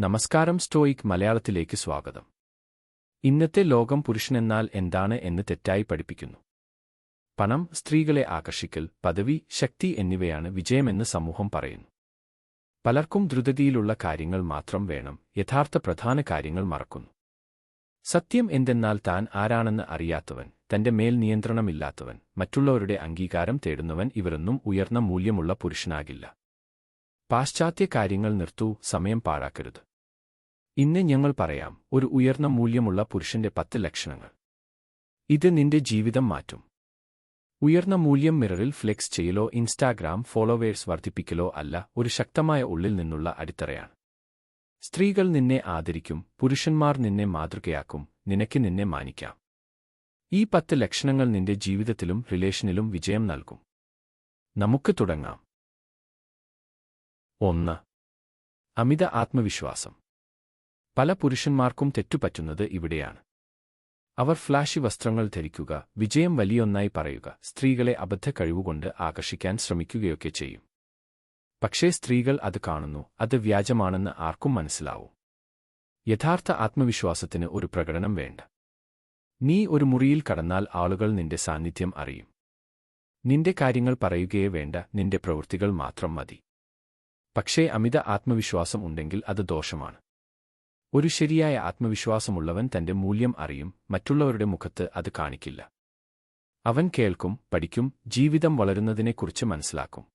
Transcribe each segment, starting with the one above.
നമസ്കാരം സ്റ്റോയിക് മലയാളത്തിലേക്ക് സ്വാഗതം. ഇന്നത്തെ ലോകം പുരുഷനെന്നാൽ എന്താണ് എന്ന് തെറ്റായി പഠിപ്പിക്കുന്നു. പണം സ്ത്രീകളെ ആകർഷിക്കൽ പദവി ശക്തി എന്നിവയാണ് വിജയമെന്ന് സമൂഹം പറയുന്നു. പലർക്കും ദ്രുതഗതിയിലുള്ള കാര്യങ്ങൾ മാത്രം വേണം യഥാർത്ഥ പ്രധാന കാര്യങ്ങൾ മറക്കുന്നു. സത്യം എന്തെന്നാൽ താൻ ആരാണെന്ന് അറിയാത്തവൻ തന്റെ മേൽ നിയന്ത്രണമില്ലാത്തവൻ മറ്റുള്ളവരുടെ അംഗീകാരം തേടുന്നവൻ ഇവരൊന്നും ഉയർന്ന മൂല്യമുള്ള പുരുഷനാകില്ല. പാശ്ചാത്യ കാര്യങ്ങൾ നിർത്തൂ സമയം പാഴാക്കരുത്. ഇന്ന് ഞങ്ങൾ പറയാം ഒരു ഉയർന്ന മൂല്യമുള്ള പുരുഷന്റെ പത്ത് ലക്ഷണങ്ങൾ. ഇത് നിന്റെ ജീവിതം മാറ്റും. ഉയർന്ന മൂല്യം മിററിൽ ഫ്ലെക്സ് ചെയ്യലോ ഇൻസ്റ്റാഗ്രാം ഫോളോവേഴ്സ് വർദ്ധിപ്പിക്കലോ അല്ല ഒരു ശക്തമായ ഉള്ളിൽ നിന്നുള്ള അടിത്തറയാണ്. സ്ത്രീകൾ നിന്നെ ആദരിക്കും പുരുഷന്മാർ നിന്നെ മാതൃകയാക്കും നിനക്ക് നിന്നെ മാനിക്കാം. ഈ പത്ത് ലക്ഷണങ്ങൾ നിന്റെ ജീവിതത്തിലും റിലേഷനിലും വിജയം നൽകും. നമുക്ക് തുടങ്ങാം. ഒന്ന്. അമിത ആത്മവിശ്വാസം. പല പുരുഷന്മാർക്കും തെറ്റുപറ്റുന്നത് ഇവിടെയാണ്. അവർ ഫ്ലാഷി വസ്ത്രങ്ങൾ ധരിക്കുക വിജയം വലിയൊന്നായി പറയുക സ്ത്രീകളെ അബദ്ധ കഴിവുകൊണ്ട് ആകർഷിക്കാൻ ശ്രമിക്കുകയൊക്കെ ചെയ്യും. പക്ഷേ സ്ത്രീകൾ അത് കാണുന്നു അത് വ്യാജമാണെന്ന് ആർക്കും മനസ്സിലാവും. യഥാർത്ഥ ആത്മവിശ്വാസത്തിന് ഒരു പ്രകടനം വേണ്ട. നീ ഒരു മുറിയിൽ കടന്നാൽ ആളുകൾ നിന്റെ സാന്നിധ്യം അറിയും. നിന്റെ കാര്യങ്ങൾ പറയുകയേ വേണ്ട നിന്റെ പ്രവൃത്തികൾ മാത്രം മതി. പക്ഷേ അമിത ആത്മവിശ്വാസം ഉണ്ടെങ്കിൽ അത് ദോഷമാണ്. ഒരു ശരിയായ ആത്മവിശ്വാസമുള്ളവൻ തന്റെ മൂല്യം അറിയും മറ്റുള്ളവരുടെ മുഖത്ത് അത് കാണിക്കില്ല. അവൻ കേൾക്കും പഠിക്കും ജീവിതം വളരുന്നതിനെക്കുറിച്ച് മനസ്സിലാക്കും.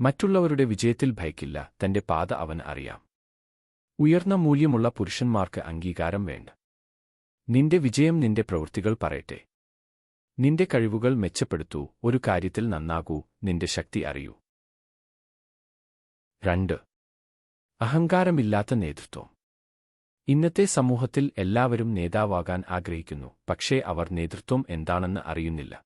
മറ്റുള്ളവരുടെ വിജയത്തിൽ ഭയക്കില്ല തന്റെ പാത അവൻ അറിയാം. ഉയർന്ന മൂല്യമുള്ള പുരുഷന്മാർക്ക് അംഗീകാരം വേണ്ട. നിന്റെ വിജയം നിന്റെ പ്രവൃത്തികൾ പറയട്ടെ. നിന്റെ കഴിവുകൾ മെച്ചപ്പെടുത്തൂ ഒരു കാര്യത്തിൽ നന്നാകൂ നിന്റെ ശക്തി അറിയൂ. രണ്ട്. അഹങ്കാരമില്ലാത്ത നേതൃത്വം. ഇന്നത്തെ സമൂഹത്തിൽ എല്ലാവരും നേതാവാകാൻ ആഗ്രഹിക്കുന്നു പക്ഷേ അവർ നേതൃത്വം എന്താണെന്ന് അറിയുന്നില്ല.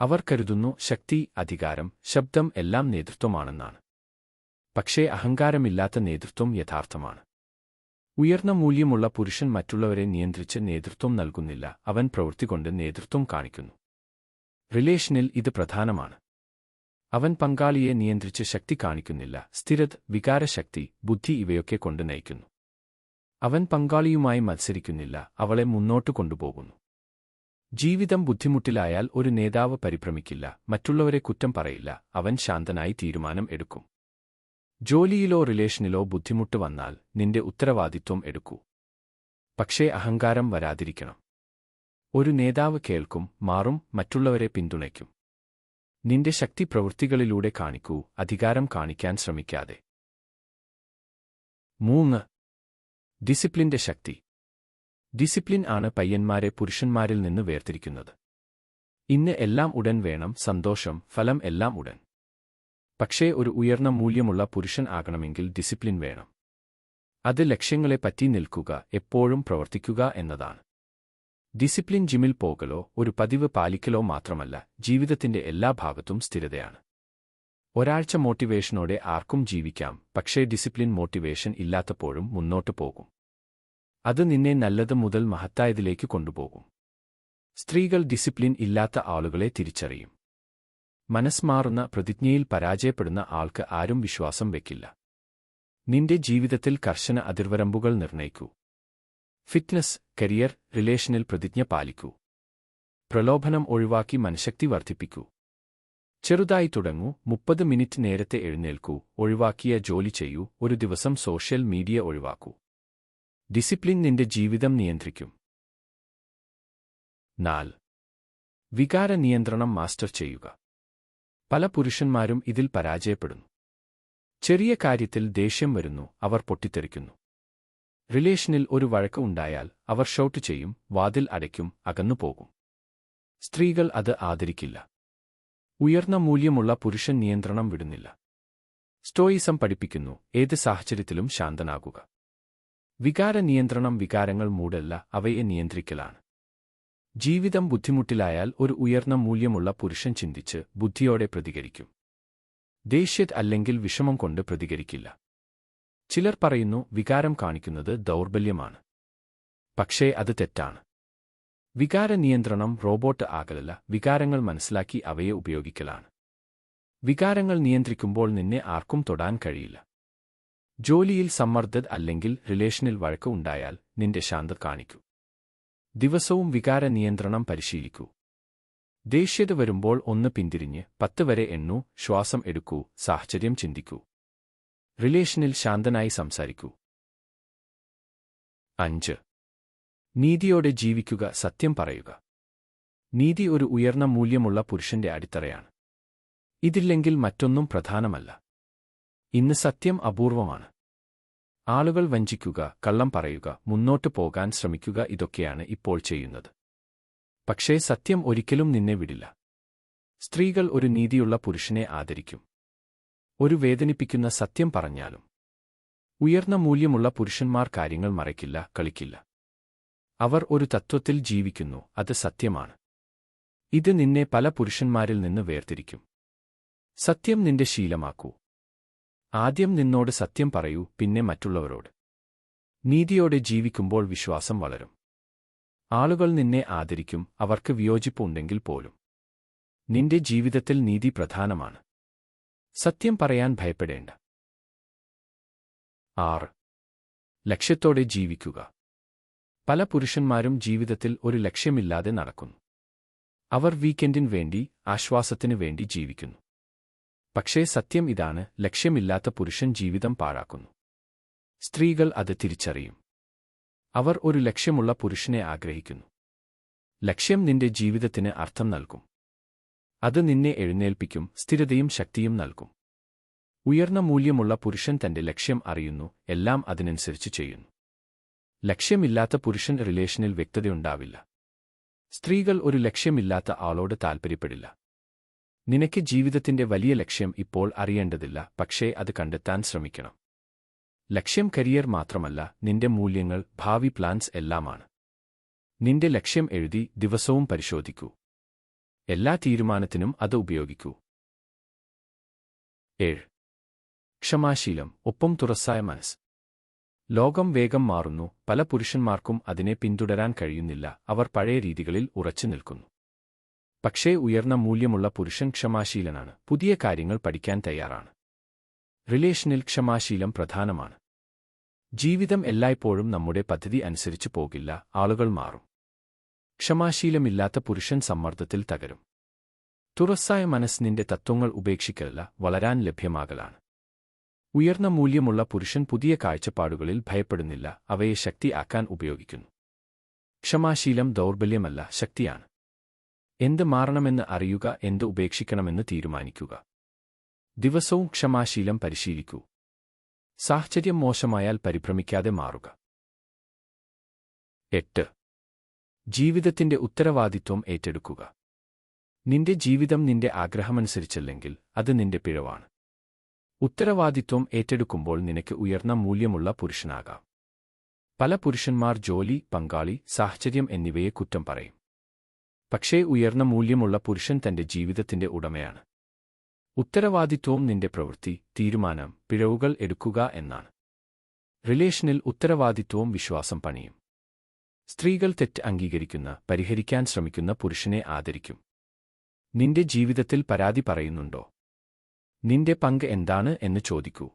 അവർ കരുതുന്നു ശക്തി അധികാരം ശബ്ദം എല്ലാം നേതൃത്വമാണെന്നാണ്. പക്ഷേ അഹങ്കാരമില്ലാത്ത നേതൃത്വം യഥാർത്ഥമാണ്. ഉയർന്ന മൂല്യമുള്ള പുരുഷൻ മറ്റുള്ളവരെ നിയന്ത്രിച്ച് നേതൃത്വം നൽകുന്നില്ല അവൻ പ്രവൃത്തികൊണ്ട് നേതൃത്വം കാണിക്കുന്നു. റിലേഷനിൽ ഇത് പ്രധാനമാണ്. അവൻ പങ്കാളിയെ നിയന്ത്രിച്ച് ശക്തി കാണിക്കുന്നില്ല സ്ഥിരത് വികാരശക്തി ബുദ്ധി ഇവയൊക്കെ കൊണ്ട് നയിക്കുന്നു. അവൻ പങ്കാളിയുമായി മത്സരിക്കുന്നില്ല അവളെ മുന്നോട്ട് കൊണ്ടുപോകുന്നു. ജീവിതം ബുദ്ധിമുട്ടിലായാൽ ഒരു നേതാവ് പരിഭ്രമിക്കില്ല മറ്റുള്ളവരെ കുറ്റം പറയില്ല അവൻ ശാന്തനായി തീരുമാനം എടുക്കും. ജോലിയിലോ റിലേഷനിലോ ബുദ്ധിമുട്ട് വന്നാൽ നിന്റെ ഉത്തരവാദിത്വം എടുക്കൂ. പക്ഷേ അഹങ്കാരം വരാതിരിക്കണം. ഒരു നേതാവ് കേൾക്കും മാറും മറ്റുള്ളവരെ പിന്തുണയ്ക്കും. നിന്റെ ശക്തി പ്രവൃത്തികളിലൂടെ കാണിക്കൂ അധികാരം കാണിക്കാൻ ശ്രമിക്കാതെ. മൂന്ന് ഡിസിപ്ലിന്റെ ശക്തി. ഡിസിപ്ലിൻ ആണ് പയ്യന്മാരെ പുരുഷന്മാരിൽ നിന്ന് വേർതിരിക്കുന്നത്. ഇന്ന് എല്ലാം ഉടൻ വേണം സന്തോഷം ഫലം എല്ലാം ഉടൻ. പക്ഷേ ഒരു ഉയർന്ന മൂല്യമുള്ള പുരുഷൻ ആകണമെങ്കിൽ ഡിസിപ്ലിൻ വേണം. അത് ലക്ഷ്യങ്ങളെ പറ്റി നിൽക്കുക എപ്പോഴും പ്രവർത്തിക്കുക എന്നതാണ്. ഡിസിപ്ലിൻ ജിമ്മിൽ പോകലോ ഒരു പതിവ് പാലിക്കലോ മാത്രമല്ല ജീവിതത്തിന്റെ എല്ലാ ഭാഗത്തും സ്ഥിരതയാണ്. ഒരാഴ്ച മോട്ടിവേഷനോടെ ആർക്കും ജീവിക്കാം പക്ഷേ ഡിസിപ്ലിൻ മോട്ടിവേഷൻ ഇല്ലാത്തപ്പോഴും മുന്നോട്ട് പോകും. അത് നിന്നെ നല്ലത് മുതൽ മഹത്തായതിലേക്ക് കൊണ്ടുപോകും. സ്ത്രീകൾ ഡിസിപ്ലിൻ ഇല്ലാത്ത ആളുകളെ തിരിച്ചറിയും. മനസ്മാറുന്ന പ്രതിജ്ഞയിൽ പരാജയപ്പെടുന്ന ആൾക്ക് ആരും വിശ്വാസം വെക്കില്ല. നിന്റെ ജീവിതത്തിൽ കർശന അതിർവരമ്പുകൾ നിർണയിക്കൂ. ഫിറ്റ്നസ് കരിയർ റിലേഷനിൽ പ്രതിജ്ഞ പാലിക്കൂ. പ്രലോഭനം ഒഴിവാക്കി മനഃശക്തി വർദ്ധിപ്പിക്കൂ. ചെറുതായി തുടങ്ങൂ. മുപ്പത് മിനിറ്റ് നേരത്തെ എഴുന്നേൽക്കൂ. ഒഴിവാക്കിയ ജോലി ചെയ്യൂ. ഒരു ദിവസം സോഷ്യൽ മീഡിയ ഒഴിവാക്കൂ. ഡിസിപ്ലിൻ നിന്റെ ജീവിതം നിയന്ത്രിക്കും. നാല്. വികാര നിയന്ത്രണം മാസ്റ്റർ ചെയ്യുക. പല പുരുഷന്മാരും ഇതിൽ പരാജയപ്പെടുന്നു. ചെറിയ കാര്യത്തിൽ ദേഷ്യം വരുന്നു. അവർ പൊട്ടിത്തെറിക്കുന്നു. റിലേഷനിൽ ഒരു വഴക്ക് ഉണ്ടായാൽ അവർ ഷൗട്ട് ചെയ്യും. വാതിൽ അടയ്ക്കും. അകന്നു പോകും സ്ത്രീകൾ അത് ആദരിക്കില്ല. ഉയർന്ന മൂല്യമുള്ള പുരുഷൻ നിയന്ത്രണം വിടുന്നില്ല. സ്റ്റോയിസം പഠിപ്പിക്കുന്നു ഏത് സാഹചര്യത്തിലും ശാന്തനാകുക. വികാര നിയന്ത്രണം വികാരങ്ങൾ മൂടല്ല അവയെ നിയന്ത്രിക്കലാണ്. ജീവിതം ബുദ്ധിമുട്ടിലായാൽ ഒരു ഉയർന്ന മൂല്യമുള്ള പുരുഷൻ ചിന്തിച്ച് ബുദ്ധിയോടെ പ്രതികരിക്കും. ദേഷ്യത് അല്ലെങ്കിൽ വിഷമം കൊണ്ട് പ്രതികരിക്കില്ല. ചിലർ പറയുന്നു വികാരം കാണിക്കുന്നത് ദൗർബല്യമാണ്. പക്ഷേ അത് തെറ്റാണ്. വികാര നിയന്ത്രണം റോബോട്ട് ആകലല്ല വികാരങ്ങൾ മനസ്സിലാക്കി അവയെ ഉപയോഗിക്കലാണ്. വികാരങ്ങൾ നിയന്ത്രിക്കുമ്പോൾ നിന്നെ ആർക്കും തൊടാൻ കഴിയില്ല. ജോലിയിൽ സമ്മർദ്ദ അല്ലെങ്കിൽ റിലേഷനിൽ വഴക്ക് ഉണ്ടായാൽ നിന്റെ ശാന്ത കാണിക്കൂ. ദിവസവും വികാര നിയന്ത്രണം പരിശീലിക്കൂ. ദേഷ്യത വരുമ്പോൾ ഒന്ന് പിന്തിരിഞ്ഞ് പത്ത് വരെ എണ്ണൂ ശ്വാസം എടുക്കൂ സാഹചര്യം ചിന്തിക്കൂ. റിലേഷനിൽ ശാന്തനായി സംസാരിക്കൂ. അഞ്ച് നീതിയോടെ ജീവിക്കുക സത്യം പറയുക. നീതി ഒരു ഉയർന്ന മൂല്യമുള്ള പുരുഷന്റെ അടിത്തറയാണ്. ഇതില്ലെങ്കിൽ മറ്റൊന്നും പ്രധാനമല്ല. ഇന്ന് സത്യം അപൂർവമാണ്. ആളുകൾ വഞ്ചിക്കുക കള്ളം പറയുക മുന്നോട്ടു പോകാൻ ശ്രമിക്കുക ഇതൊക്കെയാണ് ഇപ്പോൾ ചെയ്യുന്നത്. പക്ഷേ സത്യം ഒരിക്കലും നിന്നെ വിടില്ല. സ്ത്രീകൾ ഒരു നീതിയുള്ള പുരുഷനെ ആദരിക്കും. ഒരു വേദനിപ്പിക്കുന്ന സത്യം പറഞ്ഞാലും. ഉയർന്ന മൂല്യമുള്ള പുരുഷന്മാർ കാര്യങ്ങൾ മറയ്ക്കില്ല കളിക്കില്ല. അവർ ഒരു തത്വത്തിൽ ജീവിക്കുന്നു അത് സത്യമാണ്. ഇത് നിന്നെ പല പുരുഷന്മാരിൽ നിന്ന് വേർതിരിക്കും. സത്യം നിന്റെ ശീലമാക്കൂ. ആദ്യം നിന്നോട് സത്യം പറയൂ പിന്നെ മറ്റുള്ളവരോട്. നീതിയോടെ ജീവിക്കുമ്പോൾ വിശ്വാസം വളരും. ആളുകൾ നിന്നെ ആദരിക്കും അവർക്ക് വിയോജിപ്പുണ്ടെങ്കിൽ പോലും. നിന്റെ ജീവിതത്തിൽ നീതി പ്രധാനമാണ്. സത്യം പറയാൻ ഭയപ്പെടേണ്ട. ആറ്. ലക്ഷ്യത്തോടെ ജീവിക്കുക. പല പുരുഷന്മാരും ജീവിതത്തിൽ ഒരു ലക്ഷ്യമില്ലാതെ നടക്കുന്നു. അവർ വീക്കെൻഡിന് വേണ്ടി ആശ്വാസത്തിനു വേണ്ടി ജീവിക്കുന്നു. പക്ഷേ സത്യം ഇതാണ് ലക്ഷ്യമില്ലാത്ത പുരുഷൻ ജീവിതം പാഴാക്കുന്നു. സ്ത്രീകൾ അത് തിരിച്ചറിയും. അവർ ഒരു ലക്ഷ്യമുള്ള പുരുഷനെ ആഗ്രഹിക്കുന്നു. ലക്ഷ്യം നിന്റെ ജീവിതത്തിന് അർത്ഥം നൽകും. അത് നിന്നെ എഴുന്നേൽപ്പിക്കും സ്ഥിരതയും ശക്തിയും നൽകും. ഉയർന്ന മൂല്യമുള്ള പുരുഷൻ തന്റെ ലക്ഷ്യം അറിയുന്നു എല്ലാം അതിനനുസരിച്ച് ചെയ്യുന്നു. ലക്ഷ്യമില്ലാത്ത പുരുഷൻ റിലേഷനിൽ വ്യക്തതയുണ്ടാവില്ല. സ്ത്രീകൾ ഒരു ലക്ഷ്യമില്ലാത്ത ആളോട് താൽപ്പര്യപ്പെടില്ല നിനക്ക് ജീവിതത്തിന്റെ വലിയ ലക്ഷ്യം ഇപ്പോൾ അറിയേണ്ടതില്ല പക്ഷേ അത് കണ്ടെത്താൻ ശ്രമിക്കണം. ലക്ഷ്യം കരിയർ മാത്രമല്ല നിന്റെ മൂല്യങ്ങൾ ഭാവി പ്ലാൻസ് എല്ലാമാണ്. നിന്റെ ലക്ഷ്യം എഴുതി ദിവസവും പരിശോധിക്കൂ. എല്ലാ തീരുമാനത്തിനും അത് ഉപയോഗിക്കൂ. ഏഴ്. ക്ഷമാശീലം ഒപ്പം തുറസായ മനസ്സ്. ലോകം വേഗം മാറുന്നു. പല പുരുഷന്മാർക്കും അതിനെ പിന്തുടരാൻ കഴിയുന്നില്ല. അവർ പഴയ രീതികളിൽ ഉറച്ചു നിൽക്കുന്നു. പക്ഷേ ഉയർന്ന മൂല്യമുള്ള പുരുഷൻ ക്ഷമാശീലനാണ്. പുതിയ കാര്യങ്ങൾ പഠിക്കാൻ തയ്യാറാണ്. റിലേഷനിൽ ക്ഷമാശീലം പ്രധാനമാണ്. ജീവിതം എല്ലായ്പ്പോഴും നമ്മുടെ പദ്ധതി അനുസരിച്ച് പോകില്ല. ആളുകൾ മാറും. ക്ഷമാശീലമില്ലാത്ത പുരുഷൻ സമ്മർദ്ദത്തിൽ തകരും. തുറസ്സായ മനസ്സിനിന്റെ തത്വങ്ങൾ ഉപേക്ഷിക്കലല്ല വളരാൻ ലഭ്യമാകലാണ്. ഉയർന്ന മൂല്യമുള്ള പുരുഷൻ പുതിയ കാഴ്ചപ്പാടുകളിൽ ഭയപ്പെടുന്നില്ല അവയെ ശക്തി ആക്കാൻ ഉപയോഗിക്കുന്നു. ക്ഷമാശീലം ദൗർബല്യമല്ല ശക്തിയാണ്. എന്ത് മാറണമെന്ന് അറിയുക എന്ത് ഉപേക്ഷിക്കണമെന്ന് തീരുമാനിക്കുക. ദിവസവും ക്ഷമാശീലം പരിശീലിക്കൂ. സാഹചര്യം മോശമായാൽ പരിഭ്രമിക്കാതെ മാറുക. എട്ട്. ജീവിതത്തിന്റെ ഉത്തരവാദിത്വം ഏറ്റെടുക്കുക. നിന്റെ ജീവിതം നിന്റെ ആഗ്രഹമനുസരിച്ചല്ലെങ്കിൽ അത് നിന്റെ പിഴവാണ്. ഉത്തരവാദിത്വം ഏറ്റെടുക്കുമ്പോൾ നിനക്ക് ഉയർന്ന മൂല്യമുള്ള പുരുഷനാകാം. പല പുരുഷന്മാർ ജോലി പങ്കാളി സാഹചര്യം എന്നിവയെ കുറ്റം പറയും. പക്ഷേ ഉയർന്ന മൂല്യമുള്ള പുരുഷൻ തന്റെ ജീവിതത്തിന്റെ ഉടമയാണ്. ഉത്തരവാദിത്വവും നിന്റെ പ്രവൃത്തി തീരുമാനം പിഴവുകൾ എടുക്കുക എന്നാണ്. റിലേഷനിൽ ഉത്തരവാദിത്വവും വിശ്വാസം പണിയും. സ്ത്രീകൾ തെറ്റ് അംഗീകരിക്കുന്ന പരിഹരിക്കാൻ ശ്രമിക്കുന്ന പുരുഷനെ ആദരിക്കും. നിന്റെ ജീവിതത്തിൽ പരാതി പറയുന്നുണ്ടോ? നിന്റെ പങ്ക് എന്താണ് എന്ന് ചോദിക്കൂ.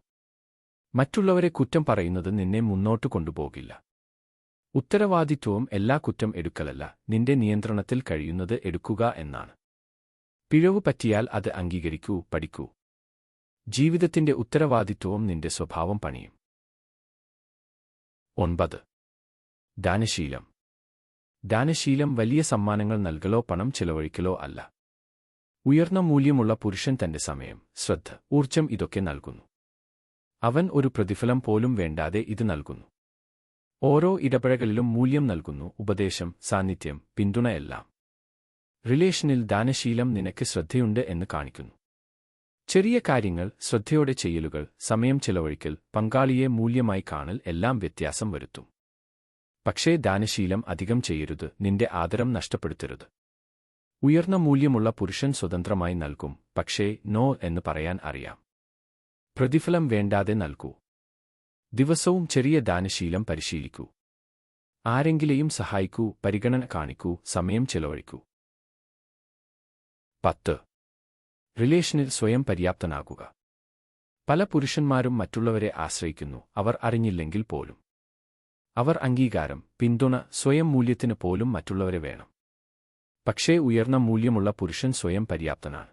മറ്റുള്ളവരെ കുറ്റം പറയുന്നത് നിന്നെ മുന്നോട്ട് കൊണ്ടുപോകില്ല. ഉത്തരവാദിത്വവും എല്ലാ കുറ്റം എടുക്കലല്ല നിന്റെ നിയന്ത്രണത്തിൽ കഴിയുന്നത് എടുക്കുക എന്നാണ്. പിഴവ് പറ്റിയാൽ അത് അംഗീകരിക്കൂ പഠിക്കൂ. ജീവിതത്തിന്റെ ഉത്തരവാദിത്വവും നിന്റെ സ്വഭാവം പണിയും. ഒൻപത്. ദാനശീലം. ദാനശീലം വലിയ സമ്മാനങ്ങൾ നൽകലോ പണം ചെലവഴിക്കലോ അല്ല. ഉയർന്ന മൂല്യമുള്ള പുരുഷൻ തന്റെ സമയം ശ്രദ്ധ ഊർജം ഇതൊക്കെ നൽകുന്നു. അവൻ ഒരു പ്രതിഫലം പോലും വേണ്ടാതെ ഇത് നൽകുന്നു. ഓരോ ഇടപഴകലിലും മൂല്യം നൽകുന്നു ഉപദേശം സാന്നിധ്യം പിന്തുണയെല്ലാം റിലേഷനിൽ ദാനശീലം നിനക്ക് ശ്രദ്ധയുണ്ട് എന്ന് കാണിക്കുന്നു. ചെറിയ കാര്യങ്ങൾ ശ്രദ്ധയോടെ ചെയ്യലുകൾ സമയം ചെലവഴിക്കൽ പങ്കാളിയെ മൂല്യമായി കാണൽ എല്ലാം വ്യത്യാസം വരുത്തും. പക്ഷേ ദാനശീലം അധികം ചെയ്യരുത് നിന്റെ ആദരം നഷ്ടപ്പെടുത്തരുത്. ഉയർന്ന മൂല്യമുള്ള പുരുഷൻ സ്വതന്ത്രമായി നൽകും പക്ഷേ നോ എന്ന് പറയാൻ അറിയാം. പ്രതിഫലം വേണ്ടാതെ നൽകൂ. ദിവസവും ചെറിയ ദാനശീലം പരിശീലിക്കൂ. ആരെങ്കിലെയും സഹായിക്കൂ പരിഗണന കാണിക്കൂ സമയം ചെലവഴിക്കൂ. പത്ത്. റിലേഷനിൽ സ്വയം പര്യാപ്തനാകുക. പല പുരുഷന്മാരും മറ്റുള്ളവരെ ആശ്രയിക്കുന്നു അവർ അറിഞ്ഞില്ലെങ്കിൽ പോലും. അവർ അംഗീകാരം പിന്തുണ സ്വയം മൂല്യത്തിന് പോലും മറ്റുള്ളവരെ വേണം. പക്ഷേ ഉയർന്ന മൂല്യമുള്ള പുരുഷൻ സ്വയം പര്യാപ്തനാണ്.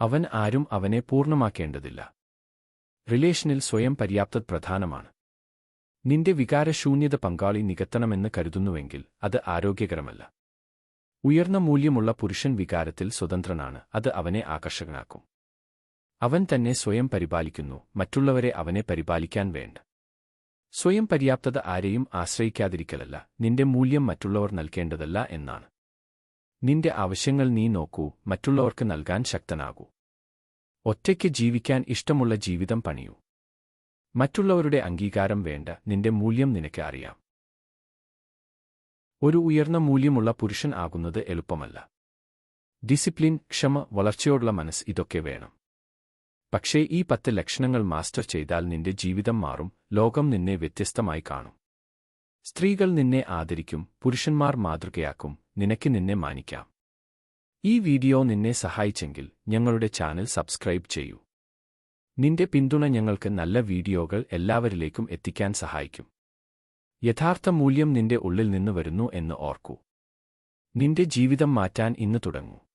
അവൻ ആരും അവനെ പൂർണമാക്കേണ്ടതില്ല. റിലേഷനിൽ സ്വയം പര്യാപ്തത പ്രധാനമാണ്. നിന്റെ വികാരശൂന്യത പങ്കാളി നികത്തണമെന്ന് കരുതുന്നുവെങ്കിൽ അത് ആരോഗ്യകരമല്ല. ഉയർന്ന മൂല്യമുള്ള പുരുഷൻ വികാരത്തിൽ സ്വതന്ത്രനാണ് അത് അവനെ ആകർഷകനാക്കും. അവൻ തന്നെ സ്വയം പരിപാലിക്കുന്നു മറ്റുള്ളവരെ അവനെ പരിപാലിക്കാൻ വേണ്ട. സ്വയം പര്യാപ്തത ആരെയും ആശ്രയിക്കാതിരിക്കലല്ല നിന്റെ മൂല്യം മറ്റുള്ളവർ നൽകേണ്ടതല്ല എന്നാണ്. നിന്റെ ആവശ്യങ്ങൾ നീ നോക്കൂ മറ്റുള്ളവർക്ക് നൽകാൻ ശക്തനാകൂ. ഒറ്റയ്ക്ക് ജീവിക്കാൻ ഇഷ്ടമുള്ള ജീവിതം പണിയൂ. മറ്റുള്ളവരുടെ അംഗീകാരം വേണ്ട നിന്റെ മൂല്യം നിനക്ക് അറിയാം. ഒരു ഉയർന്ന മൂല്യമുള്ള പുരുഷൻ ആകുന്നത് എളുപ്പമല്ല. ഡിസിപ്ലിൻ ക്ഷമ വളർച്ചയോടുള്ള മനസ്സ് ഇതൊക്കെ വേണം. പക്ഷേ ഈ പത്ത് ലക്ഷണങ്ങൾ മാസ്റ്റർ ചെയ്താൽ നിന്റെ ജീവിതം മാറും ലോകം നിന്നെ വ്യത്യസ്തമായി കാണും. സ്ത്രീകൾ നിന്നെ ആദരിക്കും പുരുഷന്മാർ മാതൃകയാക്കും നിനക്ക് നിന്നെ മാനിക്കാം. ഈ വീഡിയോ നിന്നെ സഹായിച്ചെങ്കിൽ ഞങ്ങളുടെ ചാനൽ സബ്സ്ക്രൈബ് ചെയ്യൂ. നിന്റെ പിന്തുണ ഞങ്ങൾക്ക് നല്ല വീഡിയോകൾ എല്ലാവരിലേക്കും എത്തിക്കാൻ സഹായിക്കും. യഥാർത്ഥ മൂല്യം നിന്റെ ഉള്ളിൽ നിന്ന് വരുന്നു എന്ന് ഓർക്കൂ. നിന്റെ ജീവിതം മാറ്റാൻ ഇന്ന് തുടങ്ങൂ.